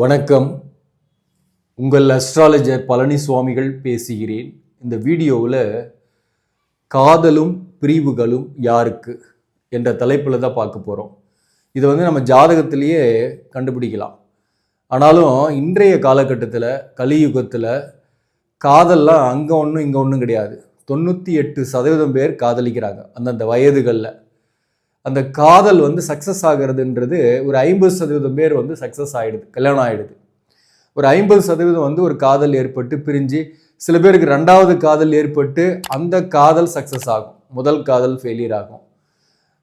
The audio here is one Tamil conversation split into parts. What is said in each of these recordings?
வணக்கம். உங்கள் அஸ்ட்ராலஜர் பழனி சுவாமிகள் பேசுகிறேன். இந்த வீடியோவில் காதலும் பிரிவுகளும் யாருக்கு என்ற தலைப்பில் தான் பார்க்க போகிறோம் இதை வந்து நம்ம ஜாதகத்திலேயே கண்டுபிடிக்கலாம். ஆனாலும் இன்றைய காலகட்டத்தில் கலியுகத்தில் காதல்லாம் அங்கே ஒன்றும் இங்கே ஒன்றும் கிடையாது. தொண்ணூற்றி எட்டு சதவீதம் பேர் காதலிக்கிறாங்க அந்தந்த வயதுகளில். அந்த காதல் வந்து சக்ஸஸ் ஆகிறதுன்றது ஒரு ஐம்பது சதவீதம் பேர் வந்து சக்ஸஸ் ஆகிடுது கல்யாணம் ஆகிடுது ஒரு ஐம்பது சதவீதம் வந்து ஒரு காதல் ஏற்பட்டு பிரிஞ்சு சில பேருக்கு ரெண்டாவது காதல் ஏற்பட்டு அந்த காதல் சக்ஸஸ் ஆகும். முதல் காதல் ஃபெயிலியர் ஆகும்.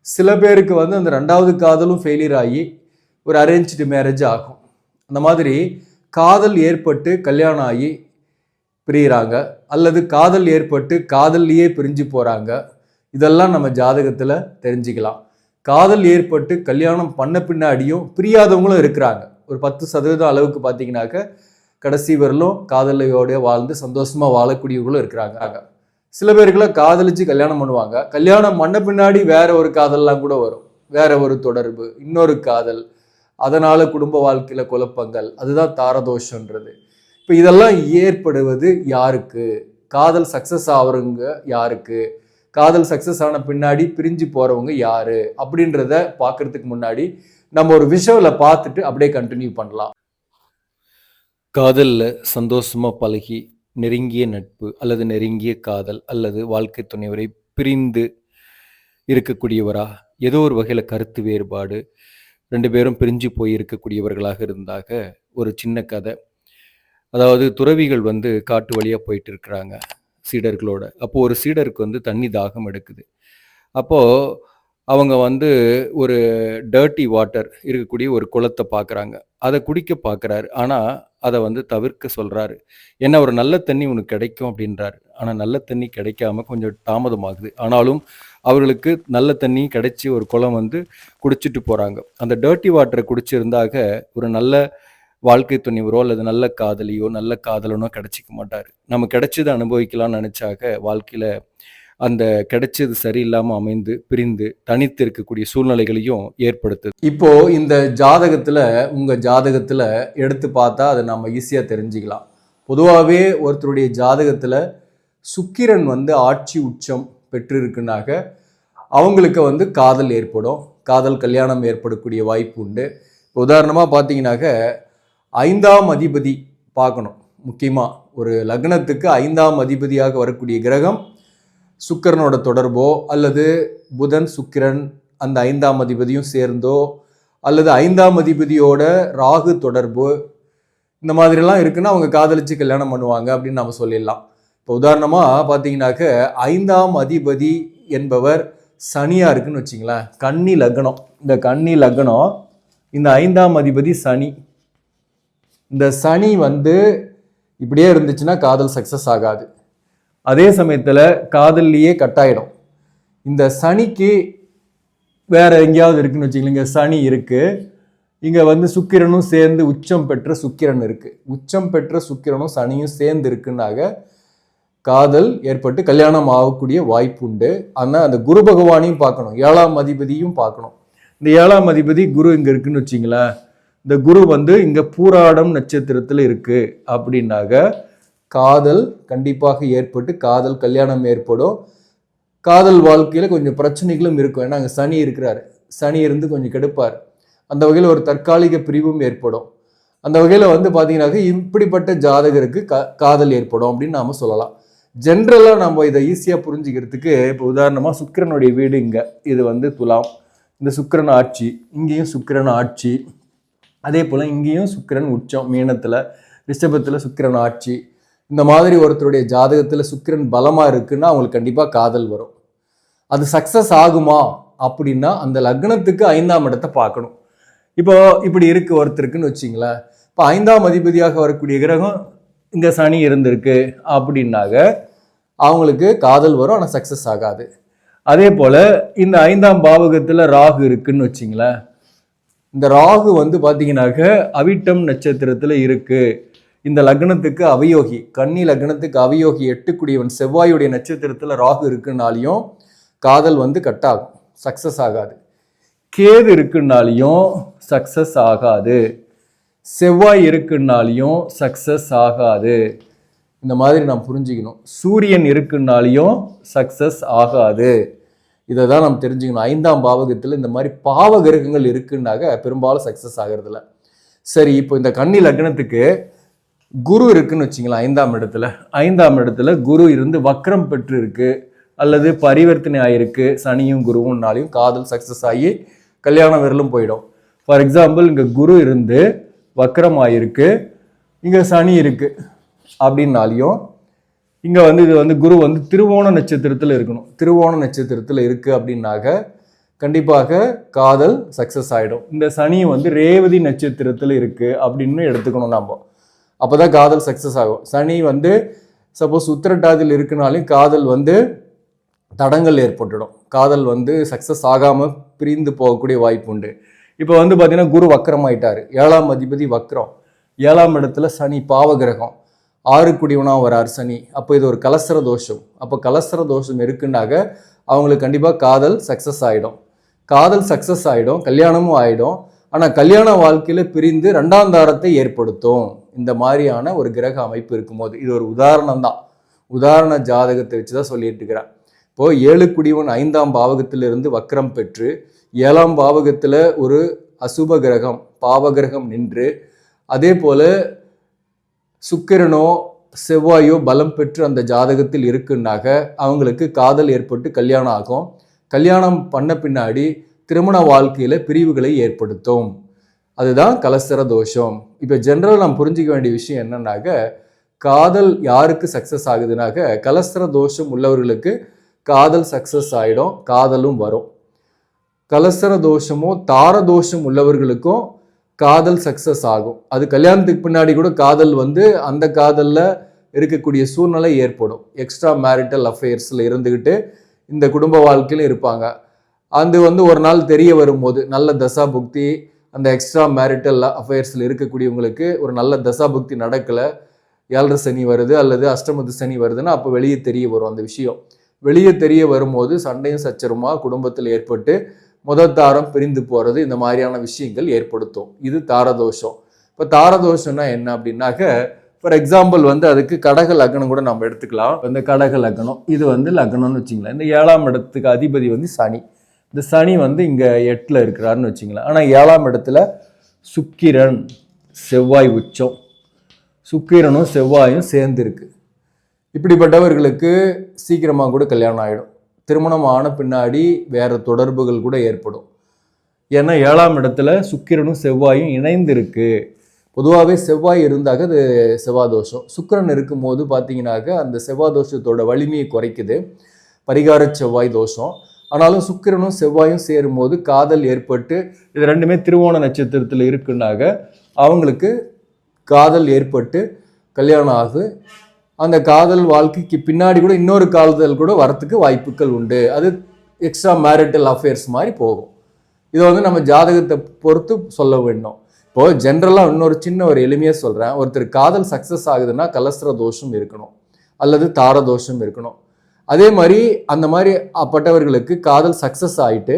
சில பேருக்கு வந்து அந்த ரெண்டாவது காதலும் ஃபெயிலியர் ஆகி ஒரு அரேஞ்ச்டு மேரேஜ் ஆகும். அந்த மாதிரி காதல் ஏற்பட்டு கல்யாணம் ஆகி பிரியிறாங்க அல்லது காதல் ஏற்பட்டு காதல்லையே பிரிஞ்சு போகிறாங்க இதெல்லாம் நம்ம ஜாதகத்தில் தெரிஞ்சுக்கலாம். காதல் ஏற்பட்டு கல்யாணம் பண்ண பின்னாடியும் பிரியாதவங்களும் இருக்கிறாங்க. ஒரு பத்து சதவீதம் அளவுக்கு பார்த்தீங்கன்னாக்க கடைசி வரலும் காதலையோட வாழ்ந்து சந்தோஷமாக வாழக்கூடியவங்களும் இருக்கிறாங்க. சில பேர்களை காதலிச்சு கல்யாணம் பண்ணுவாங்க. கல்யாணம் பண்ண பின்னாடி வேற ஒரு காதல்லாம் கூட வரும். வேற ஒரு தொடர்பு இன்னொரு காதல். அதனால் குடும்ப வாழ்க்கையில் குழப்பங்கள். அதுதான் தாரதோஷன்றது இப்போ இதெல்லாம் ஏற்படுவது யாருக்கு? காதல் சக்ஸஸ் ஆகுறவங்க யாருக்கு? காதல் சக்சஸ் ஆன பின்னாடி பிரிஞ்சு போறவங்க யாரு அப்படின்றத பார்க்கறதுக்கு முன்னாடி நம்ம ஒரு விஷுவலை பார்த்துட்டு அப்படியே கண்டினியூ பண்ணலாம். காதலில் சந்தோஷமாக பழகி நெருங்கிய நட்பு அல்லது நெருங்கிய காதல் அல்லது வாழ்க்கை துணைவரை பிரிந்து இருக்கக்கூடியவரா? ஏதோ ஒரு வகையில் கருத்து வேறுபாடு. ரெண்டு பேரும் பிரிஞ்சு போய் இருக்கக்கூடியவர்களாக இருந்தாக ஒரு சின்ன கதை. அதாவது துறவிகள் வந்து காட்டு வழியாக போயிட்டு இருக்கிறாங்க. சீடர்களோட. அப்போது ஒரு சீடருக்கு வந்து தண்ணி தாகம் எடுக்குது. அப்போது அவங்க வந்து ஒரு டர்ட்டி வாட்டர் இருக்கக்கூடிய ஒரு குளத்தை பார்க்குறாங்க அதை குடிக்க பார்க்குறாரு ஆனால் அதை வந்து தவிர்க்க சொல்கிறாரு ஏன்னா ஒரு நல்ல தண்ணி உனக்கு கிடைக்கும் அப்படின்றாரு. ஆனால் நல்ல தண்ணி கிடைக்காம கொஞ்சம் தாமதமாகுது. ஆனாலும் அவர்களுக்கு நல்ல தண்ணி கிடைச்சி ஒரு குளம் வந்து குடிச்சிட்டு போகிறாங்க அந்த டர்ட்டி வாட்டரை குடிச்சிருந்தாக ஒரு நல்ல வாழ்க்கை துணிவரோ அல்லது நல்ல காதலியோ நல்ல காதலனோ கிடைச்சிக்க மாட்டார். நம்ம கிடைச்சதை அனுபவிக்கலாம்னு நினச்சாக வாழ்க்கையில் அந்த கிடைச்சது சரியில்லாமல் அமைந்து பிரிந்து தனித்து இருக்கக்கூடிய சூழ்நிலைகளையும் ஏற்படுத்துது. இப்போ இந்த ஜாதகத்தில் உங்கள் ஜாதகத்தில் எடுத்து பார்த்தா அதை நம்ம ஈஸியாக தெரிஞ்சுக்கலாம். பொதுவாகவே ஒருத்தருடைய ஜாதகத்தில் சுக்கிரன் வந்து ஆட்சி உச்சம் பெற்றிருக்குனாக்க அவங்களுக்கு வந்து காதல் ஏற்படும். காதல் கல்யாணம் ஏற்படக்கூடிய வாய்ப்பு உண்டு. உதாரணமாக பார்த்தீங்கன்னாக்க ஐந்தாம் அதிபதி பார்க்கணும். முக்கியமாக ஒரு லக்னத்துக்கு ஐந்தாம் அதிபதியாக வரக்கூடிய கிரகம் சுக்கிரனோட தொடர்போ அல்லது புதன் சுக்கிரன் அந்த ஐந்தாம் அதிபதியும் சேர்ந்தோ அல்லது ஐந்தாம் அதிபதியோட ராகு தொடர்பு இந்த மாதிரிலாம் இருக்குன்னா அவங்க காதலிச்சு கல்யாணம் பண்ணுவாங்க அப்படின்னு நம்ம சொல்லிடலாம். இப்போ உதாரணமாக பார்த்தீங்கன்னாக்க ஐந்தாம் அதிபதி என்பவர் சனியாக இருக்குன்னு வச்சிங்களேன். கன்னி லக்னம். இந்த கன்னி லக்னம் இந்த ஐந்தாம் அதிபதி சனி. இந்த சனி வந்து இப்படியே இருந்துச்சுன்னா காதல் சக்ஸஸ் ஆகாது. அதே சமயத்தில் காதல்லையே கட்டாயிடும் இந்த சனிக்கு வேற எங்கேயாவது இருக்குன்னு வச்சுக்கோங்க சனி இருக்கு. இங்கே வந்து சுக்கிரனும் சேர்ந்து உச்சம் பெற்ற சுக்கிரன் இருக்கு. உச்சம் பெற்ற சுக்கிரனும் சனியும் சேர்ந்து இருக்குன்னாக காதல் ஏற்பட்டு கல்யாணம் ஆகக்கூடிய வாய்ப்பு உண்டு. ஆனால் அந்த குரு பகவானையும் பார்க்கணும். ஏழாம் அதிபதியும் பார்க்கணும். இந்த ஏழாம் அதிபதி குரு இங்கே இருக்குன்னு வச்சிங்களேன் இந்த குரு வந்து இங்கே பூராடம் நட்சத்திரத்தில் இருக்குது அப்படின்னாக்க காதல் கண்டிப்பாக ஏற்பட்டு காதல் கல்யாணம் ஏற்படும். காதல் வாழ்க்கையில் கொஞ்சம் பிரச்சனைகளும் இருக்கும். ஏன்னா அங்கே சனி இருக்கிறார். சனி இருந்து கொஞ்சம் கெடுப்பார். அந்த வகையில் ஒரு தற்காலிக பிரிவும் ஏற்படும். அந்த வகையில் வந்து பார்த்தீங்கன்னாக்க இப்படிப்பட்ட ஜாதகருக்கு கா காதல் ஏற்படும் அப்படின்னு நாம் சொல்லலாம். ஜென்ரலாக நம்ம இதை ஈஸியாக புரிஞ்சுக்கிறதுக்கு இப்போ உதாரணமாக சுக்கிரனுடைய வீடு இங்கே. இது வந்து துலாம். இந்த சுக்கிரன் ஆட்சி. இங்கேயும் சுக்கிரன் ஆட்சி. அதே போல் இங்கேயும் சுக்கிரன் உச்சம் மீனத்தில் ரிஷபத்தில் சுக்கிரன் ஆட்சி. இந்த மாதிரி ஒருத்தருடைய ஜாதகத்தில் சுக்கிரன் பலமாக இருக்குன்னா அவங்களுக்கு கண்டிப்பாக காதல் வரும். அது சக்ஸஸ் ஆகுமா அப்படின்னா அந்த லக்னத்துக்கு ஐந்தாம் இடத்தை பார்க்கணும். இப்போ இப்படி இருக்கு ஒருத்தருக்குன்னு வச்சிங்களேன். இப்போ ஐந்தாம் அதிபதியாக வரக்கூடிய கிரகம் இந்த சனி இருந்திருக்கு அப்படின்னாக அவங்களுக்கு காதல் வரும் ஆனால் சக்ஸஸ் ஆகாது. அதே போல் இந்த ஐந்தாம் பாவகத்தில் ராகு இருக்குன்னு வச்சிங்களேன். இந்த ராகு வந்து பார்த்தீங்கன்னாக்க அவிட்டம் நட்சத்திரத்தில் இருக்குது இந்த லக்னத்துக்கு அவயோகி கன்னி லக்னத்துக்கு அவயோகி எட்டுக்குடியவன் செவ்வாயுடைய நட்சத்திரத்தில் ராகு இருக்குனாலையும் காதல் வந்து கட் ஆகும் சக்ஸஸ் ஆகாது. கேது இருக்குன்னாலையும் சக்ஸஸ் ஆகாது. செவ்வாய் இருக்குன்னாலையும் சக்ஸஸ் ஆகாது. இந்த மாதிரி நாம் புரிஞ்சுக்கணும். சூரியன் இருக்குனாலையும் சக்ஸஸ் ஆகாது. இதை தான் நம்ம தெரிஞ்சுக்கணும். ஐந்தாம் பாவகத்தில் இந்த மாதிரி பாவ கிரகங்கள் இருக்குன்னாக பெரும்பாலும் சக்ஸஸ் ஆகிறதுல சரி இப்போ இந்த கன்னி லக்னத்துக்கு குரு இருக்குன்னு வச்சிங்களேன் ஐந்தாம் இடத்துல. ஐந்தாம் இடத்துல குரு இருந்து வக்ரம் பெற்று இருக்கு அல்லது பரிவர்த்தனை ஆகிருக்கு சனியும் குருவும்னாலையும் காதல் சக்ஸஸ் ஆகி கல்யாணம் வரலும் போயிடும். ஃபார் எக்ஸாம்பிள் இங்கே குரு இருந்து வக்ரம் ஆகிருக்கு இங்கே சனி இருக்குது அப்படின்னாலையும் இங்கே வந்து இது வந்து குரு வந்து திருவோண நட்சத்திரத்தில் இருக்கணும். திருவோண நட்சத்திரத்தில் இருக்குது அப்படின்னாக்க கண்டிப்பாக காதல் சக்ஸஸ் ஆகிடும் இந்த சனி வந்து ரேவதி நட்சத்திரத்தில் இருக்குது அப்படின்னு எடுத்துக்கணும் நம்ம அப்பதான் காதல் சக்ஸஸ் ஆகும். சனி வந்து சப்போஸ் உத்திரட்டாதியில் இருக்குனாலே காதல் வந்து தடங்கள் ஏற்பட்டுடும். காதல் வந்து சக்ஸஸ் ஆகாமல் பிரிந்து போகக்கூடிய வாய்ப்பு உண்டு. இப்போ வந்து பார்த்தீங்கன்னா குரு வக்கரம் ஆயிட்டார் ஏழாம் அதிபதி வக்ரம். ஏழாம் இடத்துல சனி பாவகிரகம் ஆறு குடிவனா வரார் சனி. அப்போ இது ஒரு கலசர தோஷம். அப்போ கலசர தோஷம் இருக்குன்னாக அவங்களுக்கு கண்டிப்பாக காதல் சக்ஸஸ் ஆகிடும் காதல் சக்ஸஸ் ஆகிடும் கல்யாணமும் ஆகிடும் ஆனால் கல்யாண வாழ்க்கையில் பிரிந்து ரெண்டாம் தாரத்தை ஏற்படுத்தும். இந்த மாதிரியான ஒரு கிரக அமைப்பு இருக்கும்போது இது ஒரு உதாரணம் தான். உதாரண ஜாதகத்தை வச்சு தான் சொல்லிட்டு இருக்கிறேன். இப்போ ஏழு குடிவன் ஐந்தாம் பாவகத்திலிருந்து வக்ரம் பெற்று ஏழாம் பாவகத்தில் ஒரு அசுப கிரகம் பாவகிரகம் நின்று அதே போல சுக்கிரனோ செவ்வாயோ பலம் பெற்று அந்த ஜாதகத்தில் இருக்குன்னாக அவங்களுக்கு காதல் ஏற்பட்டு கல்யாணம் ஆகும். கல்யாணம் பண்ண பின்னாடி திருமண வாழ்க்கையில் பிரிவுகளை ஏற்படுத்தும். அதுதான் கலசர தோஷம். இப்போ ஜென்ரல் நாம் புரிஞ்சிக்க வேண்டிய விஷயம் என்னன்னாக்க காதல் யாருக்கு சக்ஸஸ் ஆகுதுனாக்க கலசர தோஷம் உள்ளவர்களுக்கு காதல் சக்ஸஸ் ஆகிடும் காதலும் வரும். கலசர தோஷமோ தார தோஷம் உள்ளவர்களுக்கும் காதல் சக்ஸஸ் ஆகும். அது கல்யாணத்துக்கு பின்னாடி கூட காதல் வந்து அந்த காதலில் இருக்கக்கூடிய சூழ்நிலை ஏற்படும். எக்ஸ்ட்ரா மேரிட்டல் அஃபேர்ஸில் இருந்துக்கிட்டு இந்த குடும்ப வாழ்க்கையில இருப்பாங்க. அது வந்து ஒரு நாள் தெரிய வரும்போது நல்ல தசா புக்தி அந்த எக்ஸ்ட்ரா மேரிட்டல் அஃபேர்ஸில் இருக்கக்கூடியவங்களுக்கு ஒரு நல்ல தசா புக்தி நடக்கலை. ஏழரை சனி வருது அல்லது அஷ்டமத்து சனி வருதுன்னா அப்போ வெளியே தெரிய வரும் அந்த விஷயம். வெளியே தெரிய வரும்போது சண்டையும் சச்சரமாக குடும்பத்தில் ஏற்பட்டு முதல் தாரம் பிரிந்து போகிறது இந்த மாதிரியான விஷயங்கள் ஏற்படுத்தும். இது தாரதோஷம். இப்போ தாரதோஷம்னா என்ன அப்படின்னாக்க ஃபார் எக்ஸாம்பிள் வந்து அதுக்கு கடக லக்னம் கூட நம்ம எடுத்துக்கலாம். இந்த கடக லக்னம் இது வந்து லக்னம்னு வச்சுங்களேன். இந்த ஏழாம் இடத்துக்கு அதிபதி வந்து சனி. இந்த சனி வந்து இங்கே எட்டில் இருக்கிறாருன்னு வச்சுங்களேன். ஆனால் ஏழாம் இடத்துல சுக்கிரன் செவ்வாய் உச்சம். சுக்கிரனும் செவ்வாயும் சேர்ந்துருக்கு. இப்படிப்பட்டவர்களுக்கு சீக்கிரமாக கூட கல்யாணம் ஆகிடும் திருமணம் ஆன பின்னாடி வேறு தொடர்புகள் கூட ஏற்படும். ஏன்னா ஏழாம் இடத்துல சுக்கிரனும் செவ்வாயும் இணைந்திருக்கு. பொதுவாகவே செவ்வாய் இருந்தாக்க அது செவ்வாதோஷம். சுக்கிரன் இருக்கும்போது பார்த்தீங்கன்னாக்க அந்த செவ்வாதோஷத்தோட வலிமையை குறைக்குது. பரிகார செவ்வாய் தோஷம். ஆனாலும் சுக்கிரனும் செவ்வாயும் சேரும்போது காதல் ஏற்பட்டு இது ரெண்டுமே திருவோண நட்சத்திரத்தில் இருக்குன்னாக அவங்களுக்கு காதல் ஏற்பட்டு கல்யாணம் ஆகு அந்த காதல் வாழ்க்கைக்கு பின்னாடி கூட இன்னொரு காதல் கூட வரத்துக்கு வாய்ப்புகள் உண்டு. அது எக்ஸ்ட்ரா மேரிட்டல் அஃபேர்ஸ் மாதிரி போகும். இதை வந்து நம்ம ஜாதகத்தை பொறுத்து சொல்ல வேண்டும் இப்போது ஜென்ரலாக இன்னொரு சின்ன ஒரு எளிமையாக சொல்கிறேன் ஒருத்தர் காதல் சக்ஸஸ் ஆகுதுன்னா கலஸ்திர தோஷம் இருக்கணும். அல்லது தார தோஷம் இருக்கணும். அதே மாதிரி அந்த மாதிரி அப்பட்டவர்களுக்கு காதல் சக்ஸஸ் ஆகிட்டு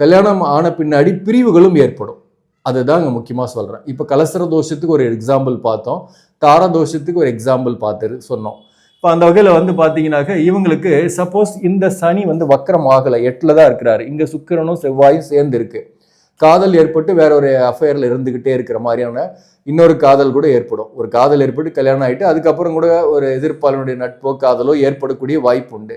கல்யாணம் ஆன பின்னாடி பிரிவுகளும் ஏற்படும். அதுதான் இங்கே முக்கியமாக சொல்கிறேன் இப்போ கலசர தோஷத்துக்கு ஒரு எக்ஸாம்பிள் பார்த்தோம். தார தோஷத்துக்கு ஒரு எக்ஸாம்பிள் பார்த்து சொன்னோம். இப்போ அந்த வகையில் வந்து பார்த்தீங்கன்னாக்க இவங்களுக்கு சப்போஸ் இந்த சனி வந்து வக்கரம் ஆகலை எட்டில் தான் இருக்கிறாரு. இங்கே சுக்கிரனும் செவ்வாயும் சேர்ந்து இருக்கு காதல் ஏற்பட்டு வேற ஒரு அஃபேரில் இருந்துக்கிட்டே இருக்கிற மாதிரியான இன்னொரு காதல் கூட ஏற்படும். ஒரு காதல் ஏற்பட்டு கல்யாணம் ஆகிட்டு அதுக்கப்புறம் கூட ஒரு எதிர்ப்பாளனுடைய நட்போ காதலோ ஏற்படக்கூடிய வாய்ப்பு உண்டு.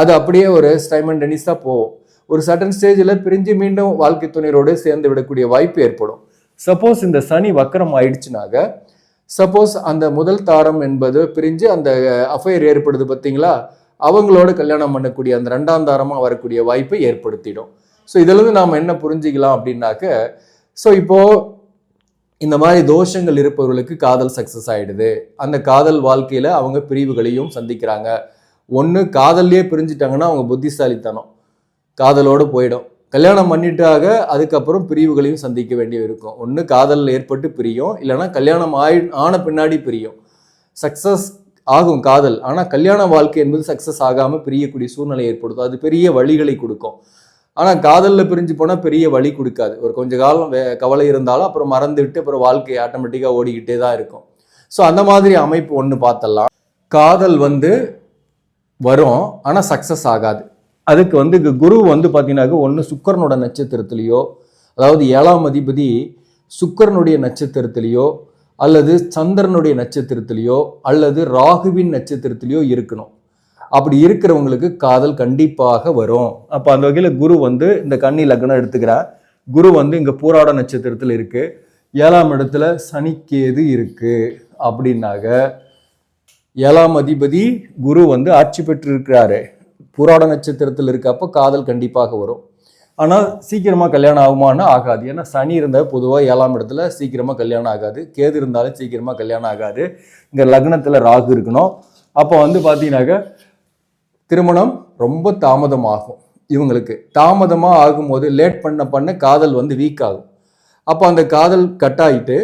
அது அப்படியே ஒரு ஸ்டைமண்டனிஸாக போகும். ஒரு சட்டன் ஸ்டேஜில் பிரிஞ்சு மீண்டும் வாழ்க்கை துணையரோடு சேர்ந்து விடக்கூடிய வாய்ப்பு ஏற்படும். சப்போஸ் இந்த சனி வக்கரம் ஆயிடுச்சுனாக்க சப்போஸ் அந்த முதல் தாரம் என்பது பிரிஞ்சு அந்த அஃபையர் ஏற்படுது பார்த்தீங்களா? அவங்களோட கல்யாணம் பண்ணக்கூடிய அந்த ரெண்டாம் தாரமாக வரக்கூடிய வாய்ப்பை ஏற்படுத்திடும். ஸோ இதிலிருந்து நாம் என்ன புரிஞ்சிக்கலாம் அப்படின்னாக்க ஸோ இப்போது இந்த மாதிரி தோஷங்கள் இருப்பவர்களுக்கு காதல் சக்ஸஸ் ஆகிடுது அந்த காதல் வாழ்க்கையில் அவங்க பிரிவுகளையும் சந்திக்கிறாங்க. ஒன்று காதல்லையே பிரிஞ்சிட்டாங்கன்னா அவங்க புத்திசாலித்தனம் காதலோடு போயிடும். கல்யாணம் பண்ணிட்டாக அதுக்கப்புறம் பிரிவுகளையும் சந்திக்க வேண்டிய இருக்கும் ஒன்று காதலில் ஏற்பட்டு பிரியும் இல்லைன்னா கல்யாணம் ஆயி ஆன பின்னாடி பிரியும். சக்ஸஸ் ஆகும் காதல் ஆனால் கல்யாண வாழ்க்கை என்பது சக்ஸஸ் ஆகாமல் பிரியக்கூடிய சூழ்நிலை ஏற்படுத்தும். அது பெரிய வழிகளை கொடுக்கும். ஆனால் காதலில் பிரிஞ்சு போனால் பெரிய வழி கொடுக்காது. ஒரு கொஞ்ச காலம் வே கவலை இருந்தாலும் அப்புறம் மறந்துவிட்டு அப்புறம் வாழ்க்கை ஆட்டோமேட்டிக்காக ஓடிக்கிட்டே தான் இருக்கும். ஸோ அந்த மாதிரி அமைப்பு ஒன்று பார்த்தலாம் காதல் வந்து வரும் ஆனால் சக்ஸஸ் ஆகாது. அதுக்கு வந்து குரு வந்து பார்த்தீங்கன்னாக்க ஒன்று சுக்கரனோட நட்சத்திரத்திலேயோ அதாவது ஏழாம் அதிபதி சுக்கரனுடைய நட்சத்திரத்திலேயோ அல்லது சந்திரனுடைய நட்சத்திரத்திலேயோ அல்லது ராகுவின் நட்சத்திரத்திலேயோ இருக்கணும். அப்படி இருக்கிறவங்களுக்கு காதல் கண்டிப்பாக வரும். அப்போ அந்த வகையில் குரு வந்து இந்த கன்னி லக்னம் எடுத்துக்கிறார். குரு வந்து இங்கே பூராட நட்சத்திரத்தில் இருக்குது ஏழாம் இடத்துல சனிக்கேது இருக்குது அப்படின்னாக ஏழாம் அதிபதி குரு வந்து ஆட்சி பெற்று இருக்கிறாரு புராட நட்சத்திரத்தில் இருக்கப்போ காதல் கண்டிப்பாக வரும். ஆனால் சீக்கிரமாக கல்யாணம் ஆகுமான்னா ஆகாது. ஏன்னா சனி இருந்தால் பொதுவாக ஏழாம் இடத்துல சீக்கிரமாக கல்யாணம் ஆகாது. கேது இருந்தாலும் சீக்கிரமாக கல்யாணம் ஆகாது. இங்கே லக்னத்தில் ராகு இருக்கணும். அப்போ வந்து பார்த்தீங்கன்னாக்க திருமணம் ரொம்ப தாமதமாகும் இவங்களுக்கு. தாமதமாக ஆகும்போது லேட் பண்ண பண்ண காதல் வந்து வீக் ஆகும். அப்போ அந்த காதல் கட் ஆகிட்டு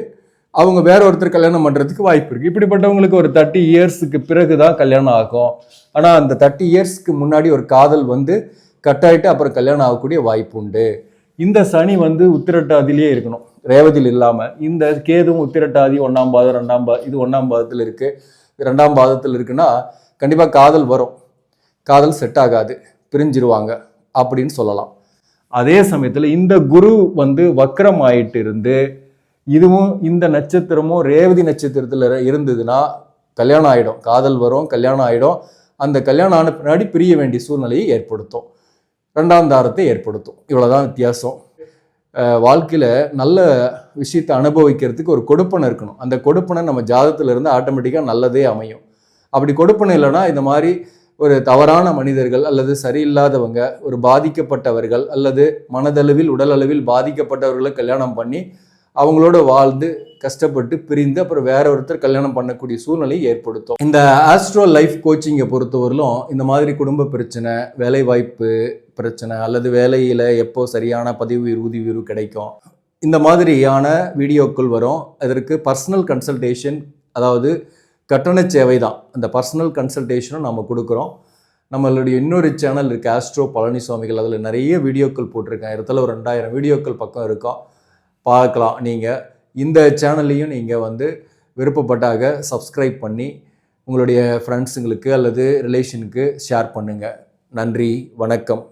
அவங்க வேற ஒருத்தர் கல்யாணம் பண்ணுறதுக்கு வாய்ப்பு இருக்குது இப்படிப்பட்டவங்களுக்கு ஒரு தேர்ட்டி இயர்ஸுக்கு பிறகு தான் கல்யாணம் ஆகும். ஆனால் அந்த தேர்ட்டி இயர்ஸ்க்கு முன்னாடி ஒரு காதல் வந்து கட் ஆயிட்டு அப்புறம் கல்யாணம் ஆகக்கூடிய வாய்ப்பு உண்டு. இந்த சனி வந்து உத்திரட்டாதிலேயே இருக்கணும். ரேவதியில் இல்லாமல் இந்த கேதுவும் உத்திரட்டாதி ஒன்றாம் பாதம் ரெண்டாம் பா இது ஒன்றாம் பாதத்தில் இருக்குது ரெண்டாம் பாதத்தில் இருக்குன்னா கண்டிப்பாக காதல் வரும். காதல் செட் ஆகாது. பிரிஞ்சிருவாங்க. அப்படின்னு சொல்லலாம். அதே சமயத்தில் இந்த குரு வந்து வக்ரம் ஆயிட்டு இருந்து இதுவும் இந்த நட்சத்திரமும் ரேவதி நட்சத்திரத்தில் இருந்ததுன்னா கல்யாணம் ஆகிடும் காதல் வரும் கல்யாணம் ஆகிடும் அந்த கல்யாணம் ஆன பின்னாடி பிரிய வேண்டிய சூழ்நிலையை ஏற்படுத்தும். ரெண்டாம் தாரத்தை ஏற்படுத்தும். இவ்வளோதான் வித்தியாசம். வாழ்க்கையில் நல்ல விஷயத்தை அனுபவிக்கிறதுக்கு ஒரு கொடுப்பனை இருக்கணும். அந்த கொடுப்பனை நம்ம ஜாதத்தில் இருந்து ஆட்டோமேட்டிக்காக நல்லதே அமையும். அப்படி கொடுப்பனை இல்லைன்னா இந்த மாதிரி ஒரு தவறான மனிதர்கள் அல்லது சரியில்லாதவங்க ஒரு பாதிக்கப்பட்டவர்கள் அல்லது மனதளவில் உடலளவில் பாதிக்கப்பட்டவர்களை கல்யாணம் பண்ணி அவங்களோட வாழ்ந்து கஷ்டப்பட்டு பிரிந்து அப்புறம் வேற ஒருத்தர் கல்யாணம் பண்ணக்கூடிய சூழ்நிலையை ஏற்படுத்தும். இந்த ஆஸ்ட்ரோ லைஃப் கோச்சிங்கை பொறுத்தவரையிலும் இந்த மாதிரி குடும்ப பிரச்சனை வேலை வாய்ப்பு பிரச்சனை அல்லது வேலையில் எப்போ சரியான பதிவு உயர்வு ஊதிய கிடைக்கும் இந்த மாதிரியான வீடியோக்கள் வரும். அதற்கு பர்சனல் கன்சல்டேஷன் அதாவது கட்டண சேவை தான். அந்த பர்சனல் கன்சல்டேஷனும் நம்ம கொடுக்குறோம். நம்மளுடைய இன்னொரு சேனல் இருக்குது ஆஸ்ட்ரோ பழனிசாமிகள் அதில் நிறைய வீடியோக்கள் போட்டிருக்கேன். இடத்துல ஒரு ரெண்டாயிரம் வீடியோக்கள் பக்கம் இருக்கும். பார்க்கலாம். நீங்கள் இந்த சேனல்லையும் நீங்கள் வந்து விருப்பப்பட்டாக சப்ஸ்கிரைப் பண்ணி உங்களுடைய ஃப்ரெண்ட்ஸுங்களுக்கு அல்லது ரிலேஷனுக்கு ஷேர் பண்ணுங்கள் நன்றி வணக்கம்.